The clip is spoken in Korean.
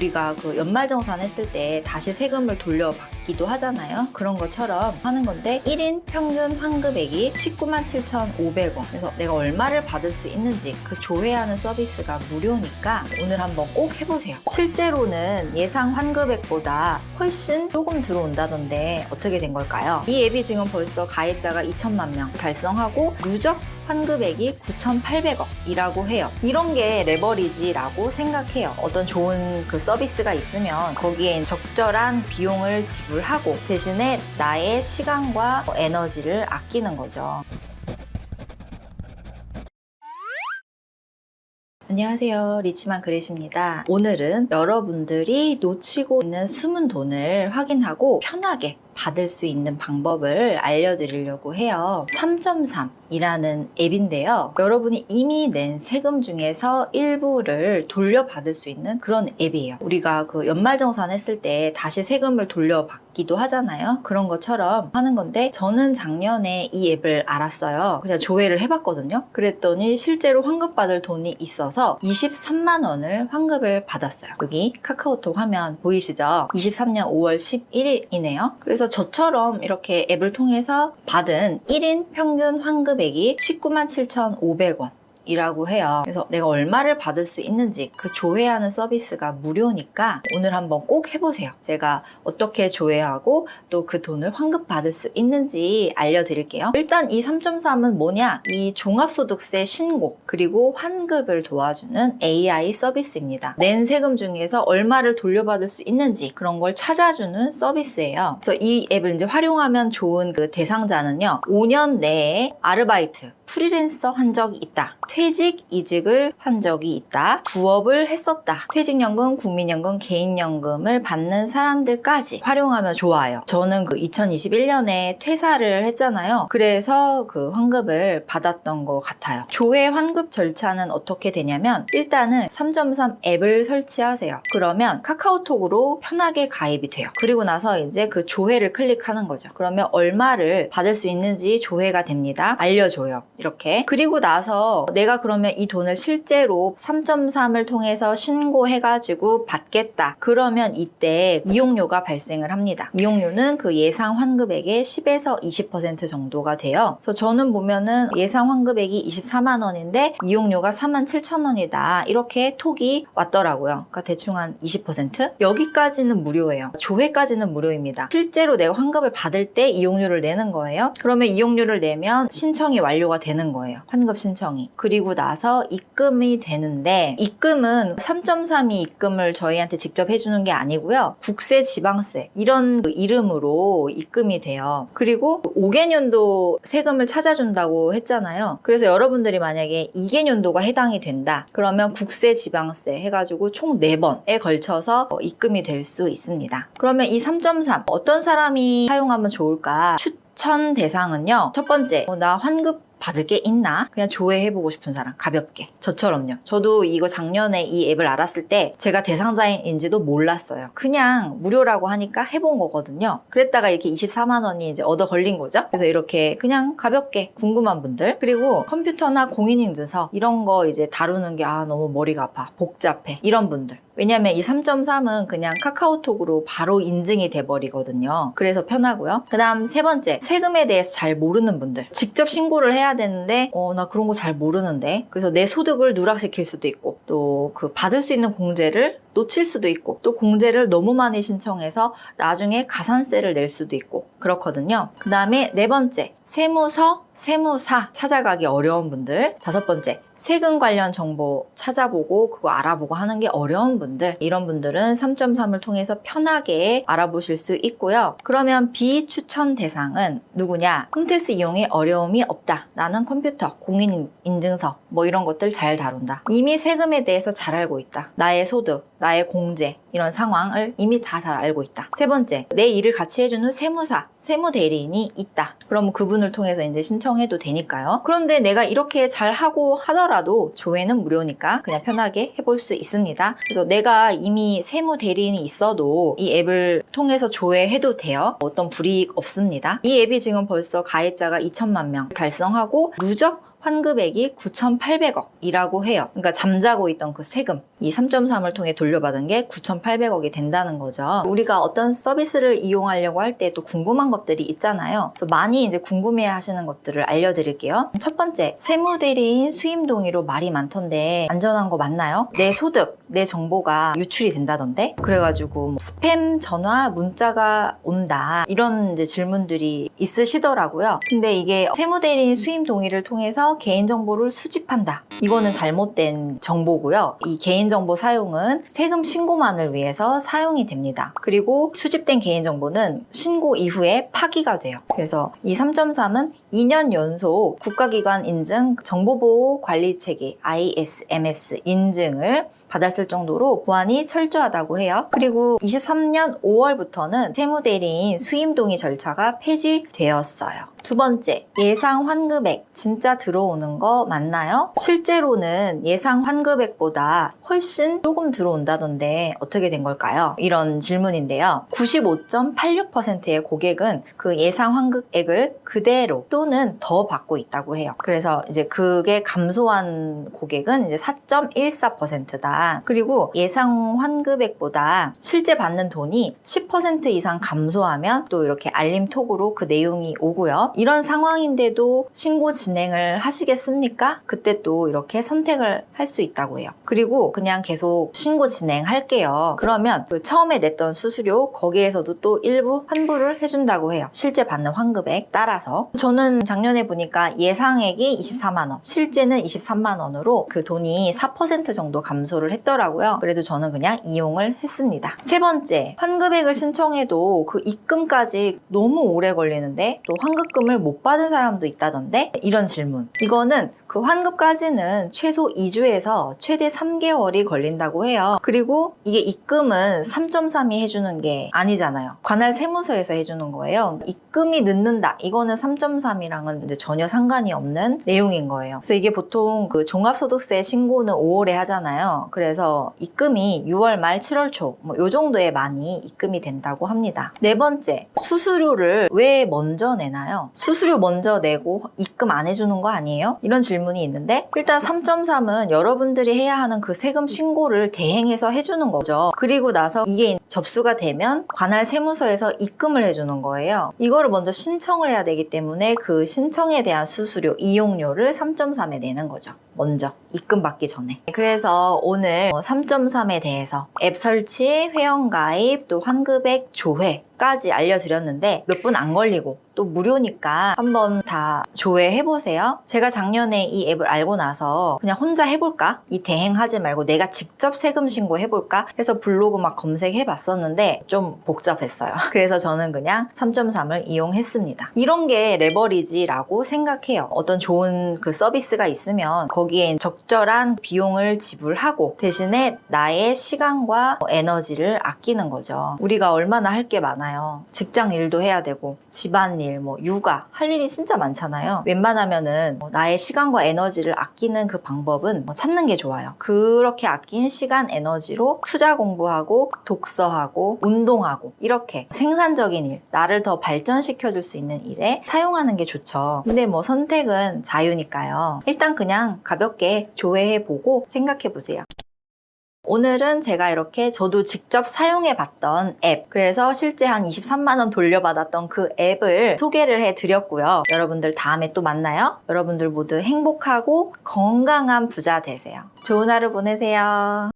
우리가 그 연말정산 했을 때 다시 세금을 돌려받기도 하잖아요. 그런 것처럼 하는 건데 1인 평균 환급액이 19만 7,500원. 그래서 내가 얼마를 받을 수 있는지 그 조회하는 서비스가 무료니까 오늘 한번 꼭 해보세요. 실제로는 예상 환급액보다 훨씬 조금 들어온다던데 어떻게 된 걸까요? 이 앱이 지금 벌써 가입자가 2천만 명 달성하고 누적 환급액이 9,800억이라고 해요. 이런 게 레버리지라고 생각해요. 어떤 좋은 그 서비스 가 있으면 거기에 적절한 비용을 지불하고 대신에 나의 시간과 에너지를 아끼는 거죠. 안녕하세요. 리치만 그릿입니다. 오늘은 여러분들이 놓치고 있는 숨은 돈을 확인하고 편하게 받을 수 있는 방법을 알려드리려고 해요. 3.3이라는 앱인데요. 여러분이 이미 낸 세금 중에서 일부를 돌려받을 수 있는 그런 앱이에요. 우리가 그 연말정산 했을 때 다시 세금을 돌려받기도 하잖아요. 그런 것처럼 하는 건데 저는 작년에 이 앱을 알았어요. 그냥 조회를 해봤거든요. 그랬더니 실제로 환급받을 돈이 있어서 23만 원을 환급을 받았어요. 여기 카카오톡 화면 보이시죠? 23년 5월 11일이네요. 그래서 저처럼 이렇게 앱을 통해서 받은 1인 평균 환급액이 19만 7,500원. 이라고 해요. 그래서 내가 얼마를 받을 수 있는지 그 조회하는 서비스가 무료니까 오늘 한번 꼭 해보세요. 제가 어떻게 조회하고 또 그 돈을 환급 받을 수 있는지 알려드릴게요. 일단 이 3.3은 뭐냐? 이 종합소득세 신고 그리고 환급을 도와주는 AI 서비스입니다. 낸 세금 중에서 얼마를 돌려받을 수 있는지 그런 걸 찾아주는 서비스예요. 그래서 이 앱을 이제 활용하면 좋은 그 대상자는요. 5년 내에 아르바이트, 프리랜서 한 적이 있다. 퇴직, 이직을 한 적이 있다. 부업을 했었다. 퇴직연금, 국민연금, 개인연금을 받는 사람들까지 활용하면 좋아요. 저는 그 2021년에 퇴사를 했잖아요. 그래서 그 환급을 받았던 것 같아요. 조회 환급 절차는 어떻게 되냐면 일단은 3.3 앱을 설치하세요. 그러면 카카오톡으로 편하게 가입이 돼요. 그리고 나서 이제 그 조회를 클릭하는 거죠. 그러면 얼마를 받을 수 있는지 조회가 됩니다. 알려줘요. 이렇게. 그리고 나서 내가 그러면 이 돈을 실제로 3.3을 통해서 신고해가지고 받겠다. 그러면 이때 이용료가 발생을 합니다. 이용료는 그 예상 환급액의 10에서 20% 정도가 돼요. 그래서 저는 보면은 예상 환급액이 24만 원인데 이용료가 4만 7천 원이다. 이렇게 톡이 왔더라고요. 그러니까 대충 한 20%? 여기까지는 무료예요. 조회까지는 무료입니다. 실제로 내가 환급을 받을 때 이용료를 내는 거예요. 그러면 이용료를 내면 신청이 완료가 되는 거예요. 환급 신청이. 그리고 나서 입금이 되는데 입금은 3.3이 입금을 저희한테 직접 해주는 게 아니고요. 국세, 지방세 이런 그 이름으로 입금이 돼요. 그리고 5개년도 세금을 찾아준다고 했잖아요. 그래서 여러분들이 만약에 2개년도가 해당이 된다. 그러면 국세, 지방세 해가지고 총 4번에 걸쳐서 어, 입금이 될 수 있습니다. 그러면 이 3.3 어떤 사람이 사용하면 좋을까? 추천 대상은요. 첫 번째, 어, 나 환급 받을 게 있나? 그냥 조회해보고 싶은 사람, 가볍게. 저처럼요. 저도 이거 작년에 이 앱을 알았을 때 제가 대상자인지도 몰랐어요. 그냥 무료라고 하니까 해본 거거든요. 그랬다가 이렇게 24만 원이 이제 얻어 걸린 거죠. 그래서 이렇게 그냥 가볍게 궁금한 분들. 그리고 컴퓨터나 공인인증서 이런 거 이제 다루는 게 아, 너무 머리가 아파. 복잡해. 이런 분들. 왜냐면 이 3.3은 그냥 카카오톡으로 바로 인증이 돼버리거든요. 그래서 편하고요. 그 다음 세 번째, 세금에 대해서 잘 모르는 분들. 직접 신고를 해야 되는데, 어, 나 그런 거 잘 모르는데. 그래서 내 소득을 누락시킬 수도 있고, 또 그 받을 수 있는 공제를 놓칠 수도 있고, 또 공제를 너무 많이 신청해서 나중에 가산세를 낼 수도 있고, 그렇거든요. 그 다음에 네 번째, 세무서, 세무사 찾아가기 어려운 분들. 다섯 번째, 세금 관련 정보 찾아보고 그거 알아보고 하는 게 어려운 분들. 이런 분들은 3.3을 통해서 편하게 알아보실 수 있고요. 그러면 비추천 대상은 누구냐? 홈테스 이용에 어려움이 없다. 나는 컴퓨터, 공인인증서 뭐 이런 것들 잘 다룬다. 이미 세금에 대해서 잘 알고 있다. 나의 소득, 나의 공제 이런 상황을 이미 다 잘 알고 있다. 세 번째, 내 일을 같이 해주는 세무사, 세무 대리인이 있다. 그럼 그분을 통해서 이제 신청해도 되니까요. 그런데 내가 이렇게 잘 하고 하더라도 조회는 무료니까 그냥 편하게 해볼 수 있습니다. 그래서 내가 이미 세무 대리인이 있어도 이 앱을 통해서 조회해도 돼요. 어떤 불이익 없습니다. 이 앱이 지금 벌써 가입자가 2천만 명 달성하고 누적 환급액이 9,800억이라고 해요. 그러니까 잠자고 있던 그 세금, 이 3.3을 통해 돌려받은 게 9,800억이 된다는 거죠. 우리가 어떤 서비스를 이용하려고 할 때 또 궁금한 것들이 있잖아요. 그래서 많이 이제 궁금해 하시는 것들을 알려드릴게요. 첫 번째, 세무대리인 수임 동의로 말이 많던데 안전한 거 맞나요? 내 소득, 내 정보가 유출이 된다던데? 그래가지고 뭐 스팸 전화, 문자가 온다. 이런 이제 질문들이 있으시더라고요. 근데 이게 세무대리인 수임 동의를 통해서 개인정보를 수집한다. 이거는 잘못된 정보고요. 이 개인정보 사용은 세금 신고만을 위해서 사용이 됩니다. 그리고 수집된 개인정보는 신고 이후에 파기가 돼요. 그래서 이 3.3은 2년 연속 국가기관 인증 정보보호 관리체계 ISMS 인증을 받았을 정도로 보안이 철저하다고 해요. 그리고 23년 5월부터는 세무대리인 수임동의 절차가 폐지되었어요. 두 번째, 예상 환급액 진짜 들어 오는 거 맞나요? 실제로는 예상 환급액보다 훨씬 조금 들어온다던데 어떻게 된 걸까요? 이런 질문인데요. 95.86%의 고객은 그 예상 환급액을 그대로 또는 더 받고 있다고 해요. 그래서 이제 그게 감소한 고객은 이제 4.14%다. 그리고 예상 환급액보다 실제 받는 돈이 10% 이상 감소하면 또 이렇게 알림 톡으로 그 내용이 오고요. 이런 상황인데도 신고 진행을 하시 겠습니까? 그때 또 이렇게 선택을 할 수 있다고 해요. 그리고 그냥 계속 신고 진행할게요. 그러면 그 처음에 냈던 수수료 거기에서도 또 일부 환불을 해준다고 해요. 실제 받는 환급액 따라서. 저는 작년에 보니까 예상액이 24만 원, 실제는 23만 원으로 그 돈이 4% 정도 감소를 했더라고요. 그래도 저는 그냥 이용을 했습니다. 세 번째, 환급액을 신청해도 그 입금까지 너무 오래 걸리는데 또 환급금을 못 받은 사람도 있다던데 이런 질문. 이거는 그 환급까지는 최소 2주에서 최대 3개월이 걸린다고 해요. 그리고 이게 입금은 3.3이 해주는 게 아니잖아요. 관할 세무서에서 해주는 거예요. 입금이 늦는다. 이거는 3.3이랑은 이제 전혀 상관이 없는 내용인 거예요. 그래서 이게 보통 그 종합소득세 신고는 5월에 하잖아요. 그래서 입금이 6월 말 7월 초, 뭐 요 정도에 많이 입금이 된다고 합니다. 네 번째, 수수료를 왜 먼저 내나요? 수수료 먼저 내고 입금 안 해주는 거 아니에요? 이런 질문이 있는데 일단 3.3은 여러분들이 해야 하는 그 세금 신고를 대행해서 해주는 거죠. 그리고 나서 이게 접수가 되면 관할 세무서에서 입금을 해주는 거예요. 이거를 먼저 신청을 해야 되기 때문에 그 신청에 대한 수수료, 이용료를 3.3에 내는 거죠. 먼저 입금 받기 전에. 그래서 오늘 3.3에 대해서 앱 설치, 회원 가입, 또 환급액 조회 까지 알려드렸는데 몇 분 안 걸리고 또 무료니까 한번 다 조회해 보세요. 제가 작년에 이 앱을 알고 나서 그냥 혼자 해볼까? 이 대행하지 말고 내가 직접 세금 신고 해볼까? 해서 블로그 막 검색해 봤었는데 좀 복잡했어요. 그래서 저는 그냥 3.3을 이용했습니다. 이런 게 레버리지라고 생각해요. 어떤 좋은 그 서비스가 있으면 거기에 적절한 비용을 지불하고 대신에 나의 시간과 에너지를 아끼는 거죠. 우리가 얼마나 할 게 많 아요. 직장 일도 해야 되고 집안일, 뭐 육아 할 일이 진짜 많잖아요. 웬만하면은 뭐 나의 시간과 에너지를 아끼는 그 방법은 뭐 찾는 게 좋아요. 그렇게 아낀 시간, 에너지로 투자 공부하고 독서하고 운동하고 이렇게 생산적인 일, 나를 더 발전시켜 줄 수 있는 일에 사용하는 게 좋죠. 근데 뭐 선택은 자유니까요. 일단 그냥 가볍게 조회해 보고 생각해 보세요. 오늘은 제가 이렇게 저도 직접 사용해 봤던 앱, 그래서 실제 한 23만원 돌려받았던 그 앱을 소개를 해 드렸고요. 여러분들 다음에 또 만나요. 여러분들 모두 행복하고 건강한 부자 되세요. 좋은 하루 보내세요.